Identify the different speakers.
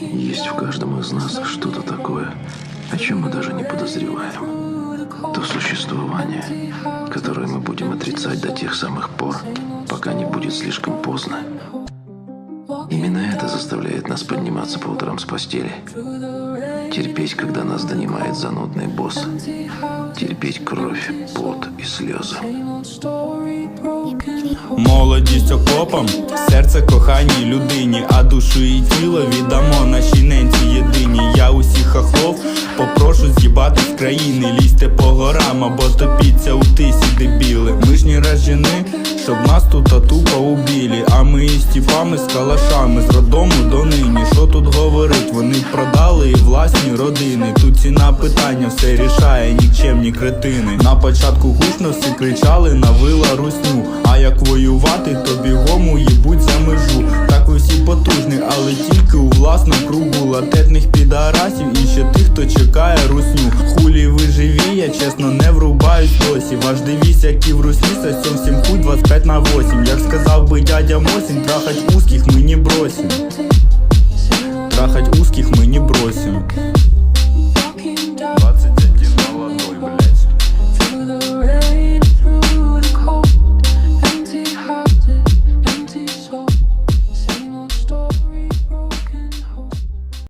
Speaker 1: Есть в каждом из нас что-то такое, о чем мы даже не подозреваем. То существование, которое мы будем отрицать до тех самых пор, пока не будет слишком поздно. Именно это заставляет нас подниматься по утрам с постели. Терпеть, когда нас донимает занудный босс. Терпеть кровь, пот и слезы.
Speaker 2: Молодість окопом, серце коханій людині, а душу і тіло віддамо нашій ненці Попрошу з країни, лізьте по горам або топіться у тисі дебіли. Ми ж не рождені, щоб нас тут а тупо убілі. А ми із тіпами з калашами, з роддому до нині. Що тут говорить? Вони продали і власні родини. Тут ціна питання все рішає, нікчемні кретини. На початку гучно всі кричали на вила русню. А як воювати, то бігом уїбуть за межу. Так всі потужні, але тільки у власному кругу латетних підарасів і ще тих, хто чекає русню. Чесно не врубаюсь досі. Ваш девіз, як і в руслі, сосьом всім хуй 25 на 8 Як сказав би дядя Мосін, трахать узких ми не бросим.